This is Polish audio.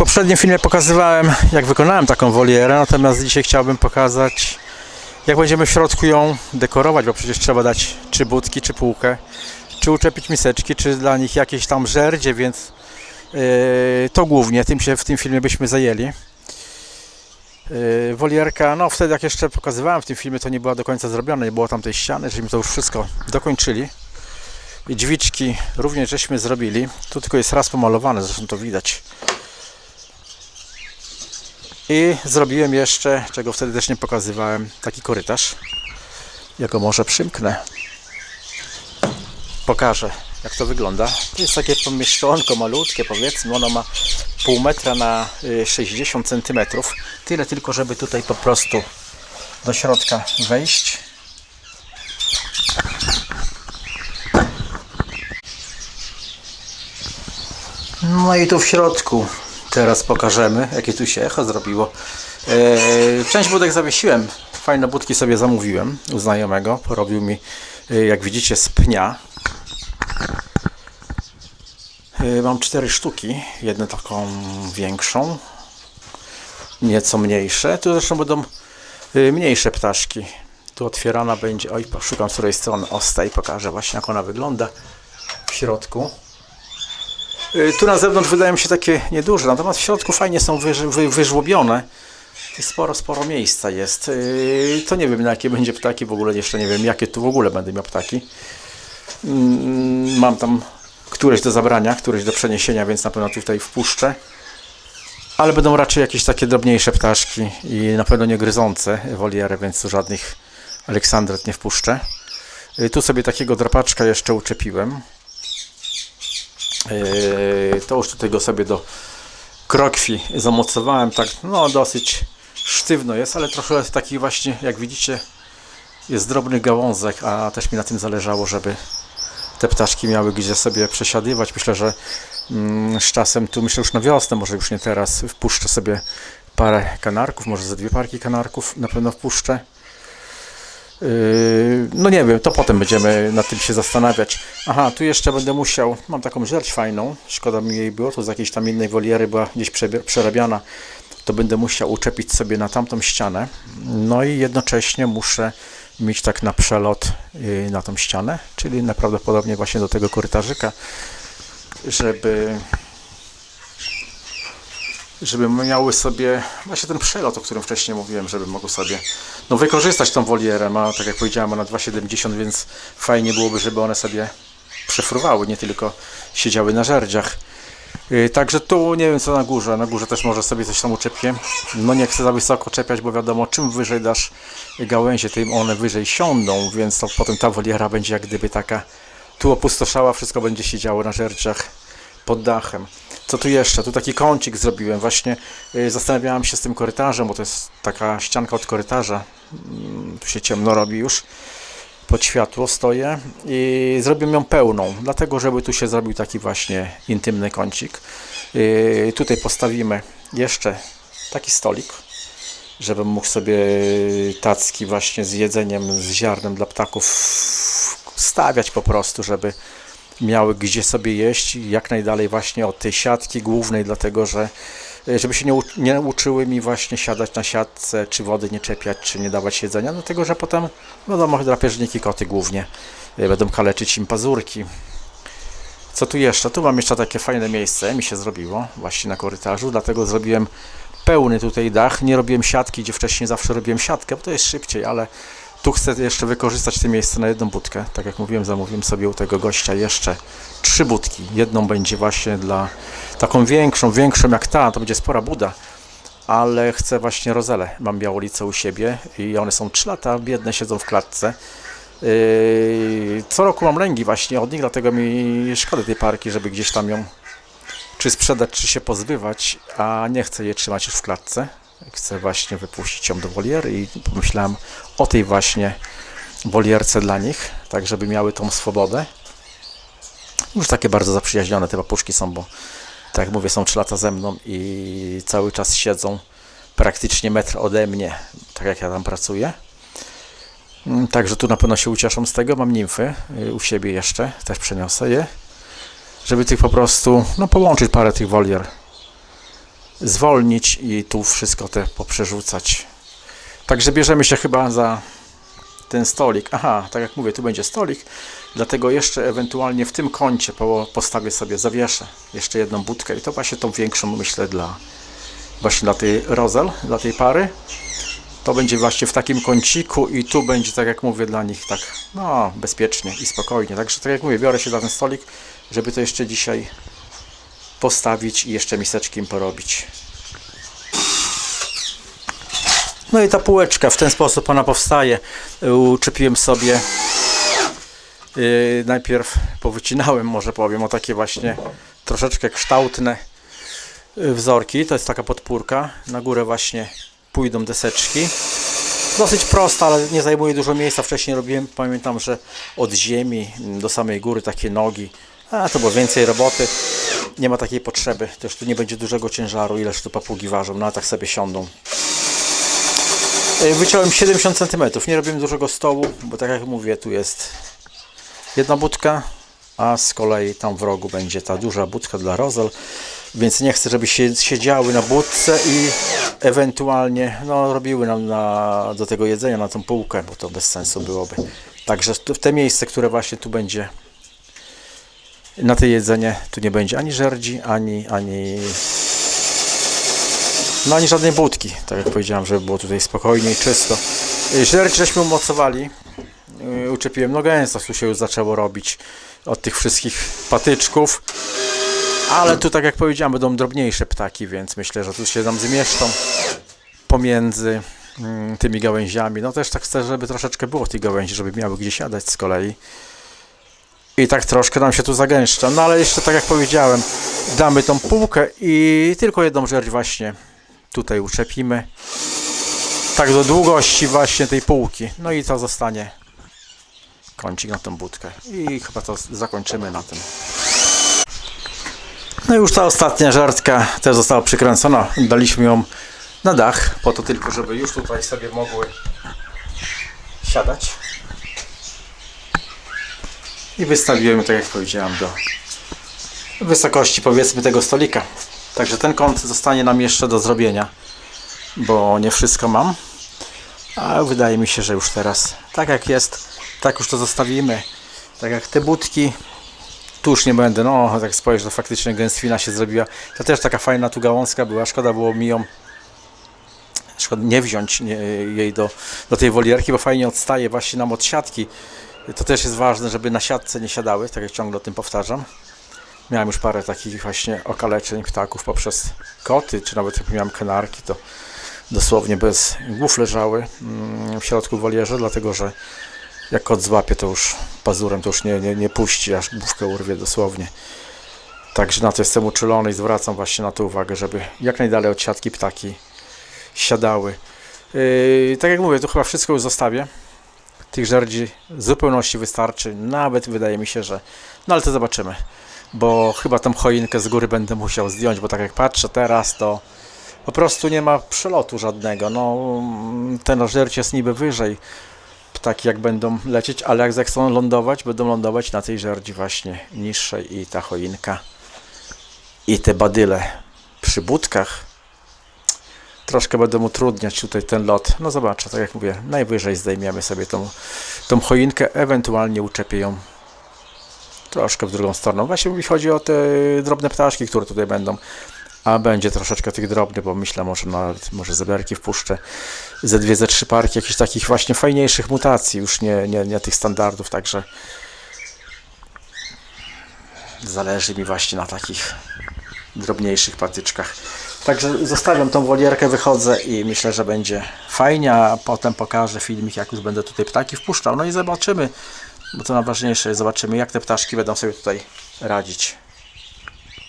poprzednim filmie pokazywałem, jak wykonałem taką wolierę, natomiast dzisiaj chciałbym pokazać, jak będziemy w środku ją dekorować, bo przecież trzeba dać czy budki, czy półkę, czy uczepić miseczki, czy dla nich jakieś tam żerdzie, więc yy, to głównie tym się w tym filmie byśmy zajęli. Yy, wolierka, no wtedy jak jeszcze pokazywałem w tym filmie, to nie była do końca zrobiona, nie było tam tej ściany, żeśmy to już wszystko dokończyli. I drzwiczki również żeśmy zrobili. Tu tylko jest raz pomalowane, zresztą to widać. I zrobiłem jeszcze, czego wtedy też nie pokazywałem, taki korytarz. Ja go może przymknę. Pokażę, jak to wygląda. To jest takie pomieszczonko malutkie, powiedzmy. Ono ma pół metra na y, 60 centymetrów. Tyle tylko, żeby tutaj po prostu do środka wejść. No i tu w środku teraz pokażemy, jakie tu się echo zrobiło. Eee, część budek zawiesiłem. Fajne budki sobie zamówiłem u znajomego. Porobił mi, e, jak widzicie, z pnia. E, Mam cztery sztuki. Jedną taką większą, nieco mniejsze. Tu zresztą będą e, mniejsze ptaszki. Tu otwierana będzie. Oj, szukam z której strony. Osta i pokażę właśnie, jak ona wygląda w środku. Y, Tu na zewnątrz wydają się takie nieduże, natomiast w środku fajnie są wyż, wy, wyżłobione. I Sporo, sporo miejsca jest. Y, To nie wiem, na jakie będzie ptaki, w ogóle jeszcze nie wiem, jakie tu w ogóle będę miał ptaki. Mm, Mam tam któreś do zabrania, któreś do przeniesienia, więc na pewno tutaj wpuszczę. Ale będą raczej jakieś takie drobniejsze ptaszki i na pewno nie gryzące woliery, więc tu żadnych Aleksandret nie wpuszczę. Y, Tu sobie takiego drapaczka jeszcze uczepiłem. Yy, to już tutaj go sobie do krokwi zamocowałem tak no dosyć sztywno jest, ale trochę jest taki właśnie jak widzicie jest drobny gałązek, a też mi na tym zależało, żeby te ptaszki miały gdzie sobie przesiadywać. Myślę, że mm, z czasem tu myślę już na wiosnę, może już nie teraz, wpuszczę sobie parę kanarków, może ze dwie parki kanarków na pewno wpuszczę. Yy, No nie wiem, to potem będziemy nad tym się zastanawiać. Aha, tu jeszcze będę musiał, mam taką żerć fajną, szkoda mi jej było, to z jakiejś tam innej woliery była gdzieś przerabiana, to będę musiał uczepić sobie na tamtą ścianę, no i jednocześnie muszę mieć tak na przelot yy, na tą ścianę, czyli najprawdopodobniej właśnie do tego korytarzyka, żeby żeby miały sobie właśnie ten przelot, o którym wcześniej mówiłem, żeby mogły sobie no, wykorzystać tą wolierę. Ma, tak jak powiedziałem, ona 2,70, więc fajnie byłoby, żeby one sobie przefruwały, nie tylko siedziały na żerdziach. Yy, Także tu nie wiem co na górze. Na górze też może sobie coś tam uczepię. No nie chcę za wysoko czepiać, bo wiadomo, czym wyżej dasz gałęzie, tym one wyżej siądą, więc to potem ta woliera będzie jak gdyby taka tu opustoszała, wszystko będzie siedziało na żerdziach pod dachem. Co tu jeszcze? Tu taki kącik zrobiłem. Właśnie y, zastanawiałem się z tym korytarzem, bo to jest taka ścianka od korytarza. Mm, Tu się ciemno robi już. Pod światło stoję i zrobiłem ją pełną, dlatego żeby tu się zrobił taki właśnie intymny kącik. Y, Tutaj postawimy jeszcze taki stolik, żebym mógł sobie tacki właśnie z jedzeniem, z ziarnem dla ptaków stawiać po prostu, żeby miały gdzie sobie jeść i jak najdalej właśnie od tej siatki głównej, dlatego że e, żeby się nie, u- nie uczyły mi właśnie siadać na siatce, czy wody nie czepiać, czy nie dawać jedzenia, dlatego że potem, wiadomo, drapieżniki, koty głównie e, będą kaleczyć im pazurki. Co tu jeszcze? Tu mam jeszcze takie fajne miejsce, mi się zrobiło właśnie na korytarzu, dlatego zrobiłem pełny tutaj dach. Nie robiłem siatki, gdzie wcześniej zawsze robiłem siatkę, bo to jest szybciej, ale tu chcę jeszcze wykorzystać to miejsce na jedną budkę. Tak jak mówiłem, zamówiłem sobie u tego gościa jeszcze trzy budki. Jedną będzie właśnie dla taką większą, większą jak ta, to będzie spora buda. Ale chcę właśnie rozele. Mam białolicę u siebie i one są 3 lata, biedne siedzą w klatce. Yy, Co roku mam lęgi właśnie od nich, dlatego mi szkoda tej parki, żeby gdzieś tam ją czy sprzedać, czy się pozbywać, a nie chcę jej trzymać już w klatce. Chcę właśnie wypuścić ją do woliery i pomyślałem o tej właśnie wolierce dla nich, tak żeby miały tą swobodę. Już takie bardzo zaprzyjaźnione te papuszki są, bo tak jak mówię, są 3 lata ze mną i cały czas siedzą praktycznie metr ode mnie, tak jak ja tam pracuję. Mm, Także tu na pewno się ucieszą z tego. Mam nimfy y, u siebie jeszcze, też przeniosę je, żeby tych po prostu, no połączyć parę tych wolier. Zwolnić i tu wszystko te poprzerzucać. Także bierzemy się chyba za ten stolik. Aha, tak jak mówię, tu będzie stolik, dlatego jeszcze ewentualnie w tym kącie po, postawię sobie, zawieszę jeszcze jedną budkę i to właśnie tą większą myślę dla właśnie dla tej Rozel, dla tej pary. To będzie właśnie w takim kąciku i tu będzie, tak jak mówię, dla nich tak no, bezpiecznie i spokojnie. Także tak jak mówię, biorę się za ten stolik, żeby to jeszcze dzisiaj postawić i jeszcze miseczki im porobić. No i ta półeczka, w ten sposób ona powstaje. Uczepiłem sobie yy, najpierw powycinałem, może powiem, o takie właśnie troszeczkę kształtne yy, wzorki. To jest taka podpórka. Na górę właśnie pójdą deseczki. Dosyć prosta, ale nie zajmuje dużo miejsca. Wcześniej robiłem, pamiętam, że od ziemi do samej góry takie nogi. A to było więcej roboty. Nie ma takiej potrzeby. Też tu nie będzie dużego ciężaru, ileż tu papugi ważą. No a tak sobie siądą. Yy, Wyciąłem 70 cm. Nie robiłem dużego stołu, bo tak jak mówię, tu jest jedna budka, a z kolei tam w rogu będzie ta duża budka dla Rozel, więc nie chcę, żeby się siedziały na budce i ewentualnie no, robiły nam na, do tego jedzenia na tą półkę, bo to bez sensu byłoby. Także w te miejsce, które właśnie tu będzie na to jedzenie, tu nie będzie ani żerdzi, ani, ani no ani żadnej budki, tak jak powiedziałem, żeby było tutaj spokojnie i czysto. Y, Żerdź żeśmy umocowali, Yy, uczepiłem, no gęsto tu się już zaczęło robić od tych wszystkich patyczków. Ale tu, tak jak powiedziałem, będą drobniejsze ptaki, więc myślę, że tu się nam zmieszczą pomiędzy mm, tymi gałęziami. No też tak chcę, żeby troszeczkę było tych gałęzi, żeby miały gdzie siadać z kolei. I tak troszkę nam się tu zagęszcza. No ale jeszcze, tak jak powiedziałem, damy tą półkę i tylko jedną rzecz właśnie tutaj uczepimy. Tak do długości właśnie tej półki. No i to zostanie kącik na tą budkę. I chyba to zakończymy na tym. No i już ta ostatnia żartka też została przykręcona. Daliśmy ją na dach, po to tylko, żeby już tutaj sobie mogły siadać. I wystawiłem, ją, tak jak powiedziałem, do wysokości powiedzmy tego stolika. Także ten kąt zostanie nam jeszcze do zrobienia, bo nie wszystko mam. A wydaje mi się, że już teraz tak jak jest, tak już to zostawimy. Tak jak te budki, tu już nie będę, no tak spojrzę, to faktycznie gęstwina się zrobiła. To też taka fajna tu gałązka była, szkoda było mi ją szkoda nie wziąć nie, jej do, do tej wolierki, bo fajnie odstaje właśnie nam od siatki. To też jest ważne, żeby na siatce nie siadały, tak jak ciągle o tym powtarzam. Miałem już parę takich właśnie okaleczeń ptaków poprzez koty, czy nawet jak miałem kanarki, to dosłownie bez głów leżały mm, w środku wolierze, dlatego że jak kot złapie, to już pazurem to już nie, nie, nie puści, aż główkę urwie dosłownie. Także na to jestem uczulony i zwracam właśnie na to uwagę, żeby jak najdalej od siatki ptaki siadały. Yy, tak jak mówię, to chyba wszystko już zostawię. Tych żerdzi w zupełności wystarczy. Nawet wydaje mi się, że. No ale to zobaczymy. Bo chyba tą choinkę z góry będę musiał zdjąć, bo tak jak patrzę teraz, to po prostu nie ma przelotu żadnego. No, ten żerć jest niby wyżej. Ptaki jak będą lecieć, ale jak zechcą lądować, będą lądować na tej żerdzi właśnie niższej i ta choinka i te badyle przy budkach troszkę będą utrudniać tutaj ten lot. No zobaczę, tak jak mówię, najwyżej zdejmiemy sobie tą, tą choinkę, ewentualnie uczepię ją troszkę w drugą stronę. Właśnie mi chodzi o te drobne ptaszki, które tutaj będą. A będzie troszeczkę tych drobnych, bo myślę, może nawet może zeberki wpuszczę. Ze dwie, ze trzy parki jakichś takich właśnie fajniejszych mutacji, już nie, nie, nie tych standardów, także zależy mi właśnie na takich drobniejszych patyczkach. Także zostawiam tą wolierkę, wychodzę i myślę, że będzie fajnie, a potem pokażę filmik, jak już będę tutaj ptaki wpuszczał. No i zobaczymy, bo to najważniejsze, zobaczymy jak te ptaszki będą sobie tutaj radzić.